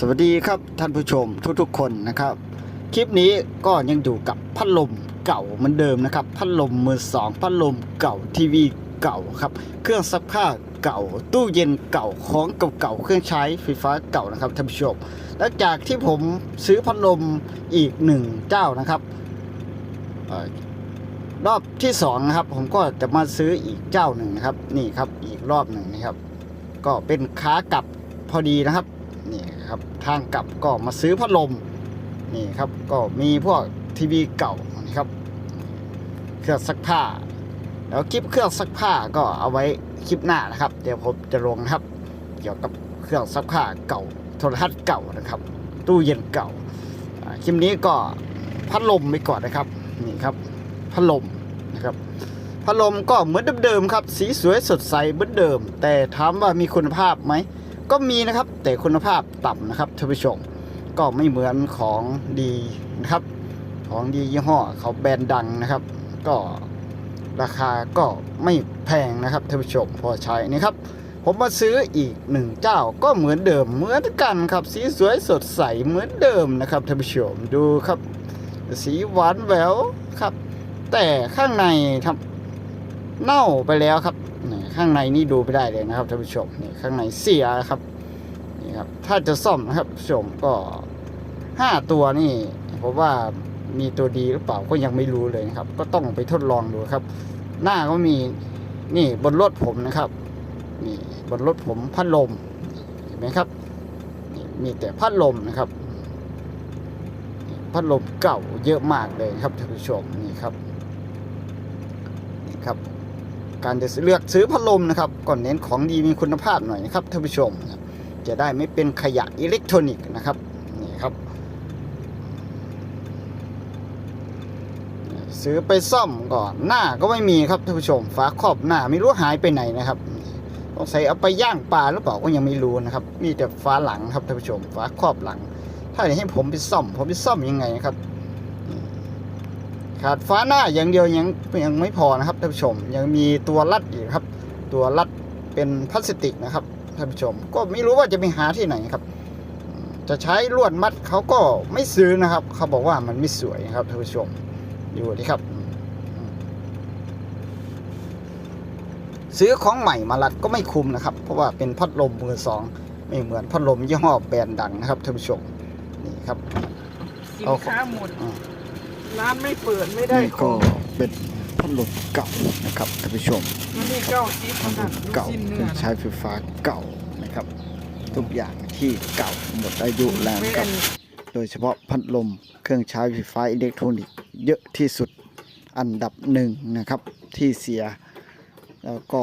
สวัสดีครับท่านผู้ชมทุกๆคนนะครับ คลิปนี้ก็ยังอยู่กับพัดลมเก่าเหมือนเดิมนะครับ พัดลมมือสองพัดลมเก่าทีวีเก่าครับ เครื่องซักผ้าเก่า ตู้เย็นเก่าของเก่าๆเครื่องใช้ไฟฟ้าเก่านะครับท่านผู้ชมหลังจากที่ผมซื้อพัดลมอีกหนึ่งเจ้านะครับอรอบที่สองนะครับ ผมก็จะมาซื้ออีกเจ้าหนึ่งนะครับ นี่ครับอีกรอบหนึ่งนะครับ ก็เป็นขากลับพอดีนะครับ นี่ครับทางกลับก็มาซื้อพัดลมนี่ครับก็มีพวกทีวีเก่านี่ครับเครื่องซักผ้า แล้วคลิปเครื่องซักผ้าก็เอาไว้คลิปหน้านะครับ เดี๋ยวผมจะลงครับ เกี่ยวกับเครื่องซักผ้าเก่าโทรทัศน์เก่านะครับ ตู้เย็นเก่าอ่าคลิปนี้ก็พัดลมไปก่อนนะครับนี่ครับพัดลมนะครับพัดลมก็เหมือนเดิมๆครับ สีสวยสดใสเหมือนเดิม แต่ถามว่ามีคุณภาพไหม ก็มีนะครับ แต่คุณภาพต่ำนะครับท่านผู้ชม ก็ไม่เหมือนของดีนะครับ ของดียี่ห้อเขาแบรนด์ดังนะครับ ก็ราคาก็ไม่แพงนะครับท่านผู้ชมพอใช้นี่ครับ ผมมาซื้ออีกหนึ่งเจ้าก็เหมือนเดิมเหมือนกันครับ สีสวยสดใสเหมือนเดิมนะครับท่านผู้ชมดูครับ สีหวานแหววครับ แต่ข้างในทำ เน่าไปแล้วครับ ข้างในนี่ดูไม่ได้เลยนะครับท่านผู้ชมนี่ข้างในเสียครับนี่ครับ ถ้าจะซ่อมนะครับผู้ชมก็ห้าตัวนี่ผมว่ามีตัวดีหรือเปล่าก็ยังไม่รู้เลยนะครับ ก็ต้องไปทดลองดูครับ หน้าก็มีนี่บนรถผมนะครับนี่บนรถผมพัดลมเห็นไหมครับนี่มีแต่พัดลมนะครับ พัดลมเก่าเยอะมากเลยครับท่านผู้ชมนี่ครับนี่ครับ การจะเลือกซื้อพัดลมนะครับก่อนเน้นของดีมีคุณภาพหน่อยนะครับท่านผู้ชม จะได้ไม่เป็นขยะอิเล็กทรอนิกส์นะครับนี่ครับ ซื้อไปซ่อมก่อนหน้าก็ไม่มีครับท่านผู้ชมฝาครอบหน้าไม่รู้หายไปไหนนะครับต้องใส่เอาไปย่างปลาหรือเปล่าก็ยังไม่รู้นะครับมีแต่ฝาหลังครับท่านผู้ชมฝาครอบหลัง ถ้าจะให้ผมไปซ่อม ผมไปซ่อมยังไงครับ ขาดฟ้าหน้าอย่างเดียวยังยังไม่พอนะครับท่านผู้ชม ยังมีตัวรัดอีกครับ ตัวรัดเป็นพลาสติกนะครับท่านผู้ชม ก็ไม่รู้ว่าจะไปหาที่ไหนครับ จะใช้ลวดมัดเขาก็ไม่ซื้อนะครับ เขาบอกว่ามันไม่สวยครับท่านผู้ชมดูดิครับ ซื้อของใหม่มารัดก็ไม่คุ้มนะครับ เพราะว่าเป็นพัดลมมือสองไม่เหมือนพัดลมยี่ห้อแบรนด์ดังนะครับท่านผู้ชมนี่ครับสินเอาค้าหมดอ่า ร้านไม่เปิดไม่ได้นี่ขก็องเป็นพัดลมเก่านะครับท่านผู้ชม มันนี่เก้าสิบพัดลนะมลูกเก่าชิ้นเคเนื้รื่อองนะใช้ไฟฟ้าเก่านะครับ ทุกอย่างที่เก่าหมดอายุแล้วไม่นะครับอันโดยเฉพาะพัดลมเครื่องใช้ไฟฟ้าอิเล็กทรอนิกส์เยอะที่สุดอันดับหนึ่งนะครับที่เสียแล้วก็